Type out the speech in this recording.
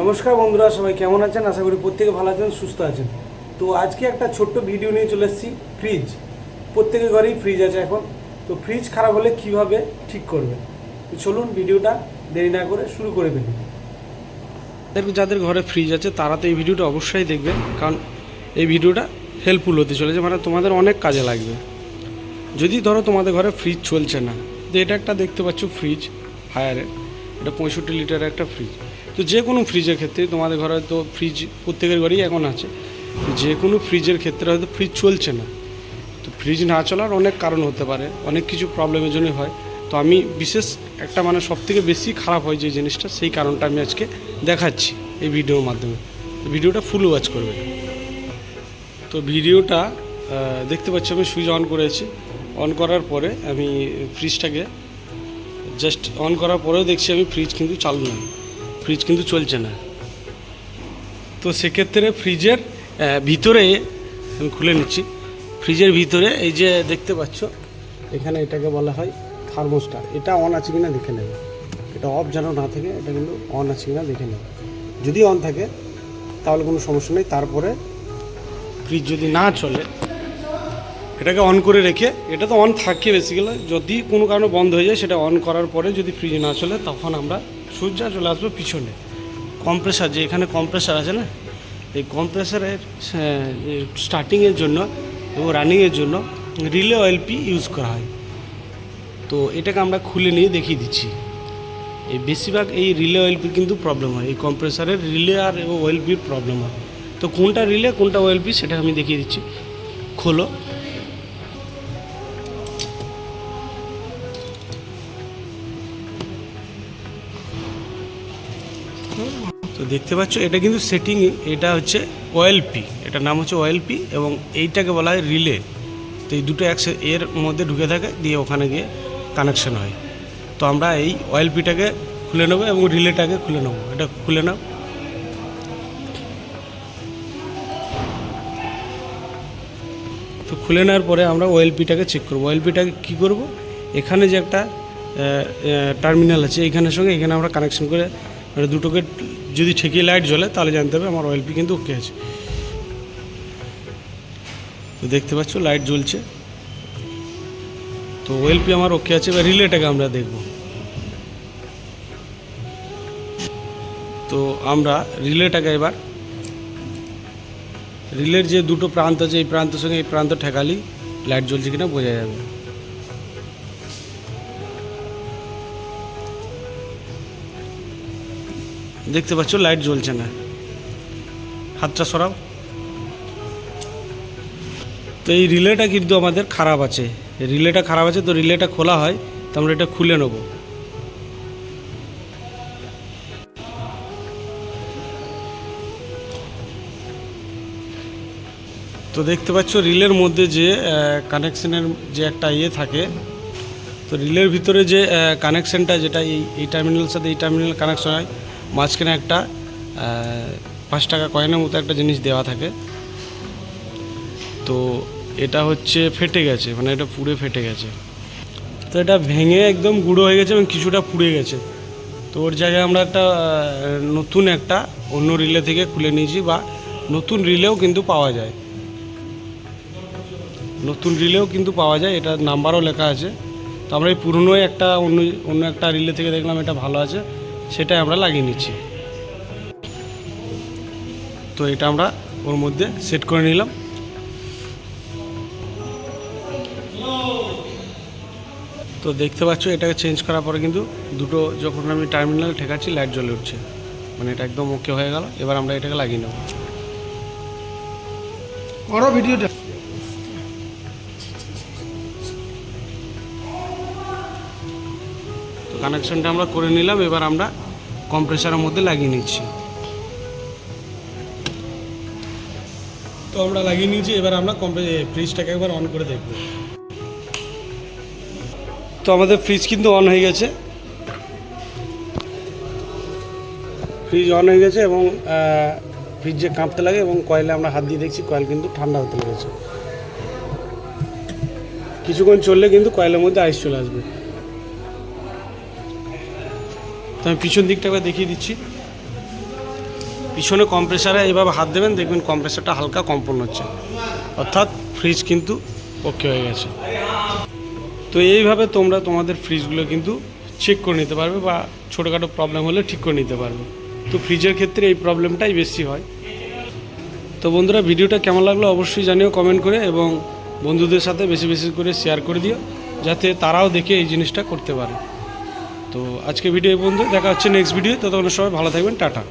নমস্কার বন্ধুরা, সবাই কেমন আছেন? আশা করি প্রত্যেকে ভালো আছেন, সুস্থ আছেন। তো আজকে একটা ছোট্ট ভিডিও নিয়ে চলে এসেছি ফ্রিজ প্রত্যেকের ঘরেই ফ্রিজ আছে এখন। তো ফ্রিজ খারাপ হলে কীভাবে ঠিক করবে? চলুন ভিডিওটা দেরি না করে শুরু করে ফেলি। যাদের যাদের ঘরে ফ্রিজ আছে, তারা তো এই ভিডিওটা অবশ্যই দেখবে কারণ এই ভিডিওটা হেল্পফুল হতে চলেছে। মানে তোমাদের অনেক কাজে লাগবে। যদি ধরো তোমাদের ঘরে ফ্রিজ চলছে না, তো এটা একটা দেখতে পাচ্ছ ফ্রিজ হায়ারে এটা পঁয়ষট্টি লিটারের একটা ফ্রিজ তো যে কোনো ফ্রিজের ক্ষেত্রে তোমাদের ঘরে তো ফ্রিজ প্রত্যেকের ঘরেই এখন আছে। যে কোনো ফ্রিজের ক্ষেত্রে হয়তো ফ্রিজ চলছে না। তো ফ্রিজ না চলার অনেক কারণ হতে পারে, অনেক কিছু প্রবলেমের জন্যই হয়। তো আমি বিশেষ একটা মানে সব থেকে বেশি খারাপ হয় যে জিনিসটা, সেই কারণটা আমি আজকে দেখাচ্ছি এই ভিডিওর মাধ্যমে। তো ভিডিওটা ফুল ওয়াচ করবে। তো ভিডিওটা দেখতে পাচ্ছি আমি সুইচ অন করেছি। অন করার পরে আমি ফ্রিজটাকে জাস্ট অন করার পরেও দেখছি আমি ফ্রিজ কিন্তু চালু নয় ফ্রিজ কিন্তু চলছে না। তো সেক্ষেত্রে ফ্রিজের ভিতরে, আমি খুলে নিচ্ছি। ফ্রিজের ভিতরে এই যে দেখতে পাচ্ছ, এখানে এটাকে বলা হয় থার্মোস্টার এটা অন আছে কিনা দেখে নেবে। এটা অফ যেন না থাকে, এটা কিন্তু অন আছে কিনা দেখে নেবে। যদি অন থাকে, তাহলে কোনো সমস্যা নেই। তারপরে ফ্রিজ যদি না চলে, এটাকে অন করে রেখে, এটা তো অন থাকে বেসিক্যালি যদি কোনো কারণে বন্ধ হয়ে যায়, সেটা অন করার পরে যদি ফ্রিজ না চলে, তখন আমরা সূর্য চলে আসবে পিছনে। কম্প্রেসার যে এখানে কম্প্রেসার আছে না, এই কম্প্রেসারের স্টার্টিংয়ের জন্য এবং রানিংয়ের জন্য রিলে অয়েল পি ইউজ করা হয়। তো এটাকে আমরা খুলে নিয়ে দেখিয়ে দিচ্ছি। এই বেশিরভাগ এই রিলে অয়েল পি কিন্তু প্রবলেম হয়, এই কম্প্রেসারের রিলে আর ওয়েলপির প্রবলেম হয়। তো কোনটা রিলে কোনটা অয়েল পি সেটা আমি দেখিয়ে দিচ্ছি। খোলো। তো দেখতে পাচ্ছ, এটা কিন্তু সেটিং এটা হচ্ছে ওয়েলপি এটার নাম হচ্ছে ওয়েলপি এবং এইটাকে বলা হয় রিলে তো এই দুটো একসে, এর মধ্যে ঢুকে থাকে, দিয়ে ওখানে গিয়ে কানেকশন হয়। তো আমরা এই ওয়েলপিটাকে খুলে নেব এবং রিলেটাকে খুলে নেব। এটা খুলে নাও। তো খুলে নেওয়ার পরে আমরা ওয়েলপিটাকে চেক করব। ওয়েলপিটাকে কী করব? এখানে যে একটা টার্মিনাল আছে এইখানের সঙ্গে এখানে আমরা কানেকশন করে মানে দুটোকে যদি ঠেকিয়ে লাইট জ্বলে, তাহলে জানতে হবে আমার ওয়েলপি কিন্তু ওকে আছে। তো দেখতে পাচ্ছ লাইট জ্বলছে। তো ওয়েলপি আমার ওকে আছে, এবার রিলেটাকে আমরা দেখব। তো আমরা রিলেটাকে এবার রিলের যে দুটো প্রান্ত আছে, এই প্রান্তের সঙ্গে এই প্রান্ত ঠেকালি লাইট জ্বলছে কিনা বোঝা যাবে। দেখতে পাচ্ছ, লাইট জ্বলছে না। হাতটা সরাও। তো এই রিলেটা কিন্তু আমাদের খারাপ আছে। রিলেটা খারাপ আছে, তো রিলেটা খোলা হয়, তো আমরা এটা খুলে নেব। তো দেখতে পাচ্ছ, রিলের মধ্যে যে কানেকশনের যে একটা ইয়ে থাকে, তো রিলের ভিতরে যে কানেকশনটা যেটা এই এই সাথে এই টার্মিনাল কানেকশন হয় মাঝখানে একটা পাঁচ টাকা কয়েনের মতো একটা জিনিস দেওয়া থাকে। তো এটা হচ্ছে ফেটে গেছে মানে এটা পুড়ে ফেটে গেছে। তো এটা ভেঙে একদম গুঁড়ো হয়ে গেছে এবং কিছুটা পুড়ে গেছে। তো ওর জায়গায় আমরা একটা নতুন একটা, অন্য রিলে থেকে খুলে নিয়েছি বা নতুন রিলেও কিন্তু পাওয়া যায়। নতুন রিলেও কিন্তু পাওয়া যায়, এটার নাম্বারও লেখা আছে। তো আমরা এই পুরনো একটা, অন্য অন্য একটা রিলে থেকে দেখলাম এটা ভালো আছে। সেটাই আমরা লাগিয়ে নিচ্ছি। তো এটা আমরা ওর মধ্যে সেট করে নিলাম। তো দেখতে পাচ্ছ, এটাকে চেঞ্জ করার পরে কিন্তু দুটো যখন আমি টার্মিনাল ঠেকাচ্ছি, লাইট জ্বলে উঠছে। মানে এটা একদম ওকে হয়ে গেল। এবার আমরা এটাকে লাগিয়ে নেব। করো ভিডিওটা। কানেকশনটা আমরা করে নিলাম এবার আমরা কম্প্রেসারের মধ্যে লাগিয়ে নিচ্ছি। তো আমরা লাগিয়ে নিয়েছি এবার আমরা ফ্রিজটাকে একবার অন করে দেখব। তো আমাদের ফ্রিজ কিন্তু অন হয়ে গেছে। ফ্রিজ অন হয়ে গেছে এবং ফ্রিজ যে কাঁপতে লাগে এবং কয়েলে আমরা হাত দিয়ে দেখছি কয়েল কিন্তু ঠান্ডা হতে লেগেছে। কিছুক্ষণ চললে কিন্তু কয়েলের মধ্যে আইস চলে আসবে। তো আমি পিছন দিকটা একবার দেখিয়ে দিচ্ছি। পিছনে কম্প্রেসারে এইভাবে হাত দেবেন, দেখবেন কম্প্রেসারটা হালকা কম্পন হচ্ছে। অর্থাৎ ফ্রিজ কিন্তু ওকে হয়ে গেছে। তো এইভাবে তোমরা তোমাদের ফ্রিজগুলো কিন্তু চেক করে নিতে পারবে বা ছোটোখাটো প্রবলেম হলে ঠিক করে নিতে পারবে। তো ফ্রিজের ক্ষেত্রে এই প্রবলেমটাই বেশি হয়। তো বন্ধুরা, ভিডিওটা কেমন লাগল অবশ্যই জানিও কমেন্ট করে এবং বন্ধুদের সাথে বেশি বেশি করে শেয়ার করে দিও, যাতে তারাও দেখে এই জিনিসটা করতে পারে। তো আজকে ভিডিও এই বন্ধু দেখা হচ্ছে নেক্সট ভিডিও ততক্ষণ সবাই ভালো থাকবেন। টাটা।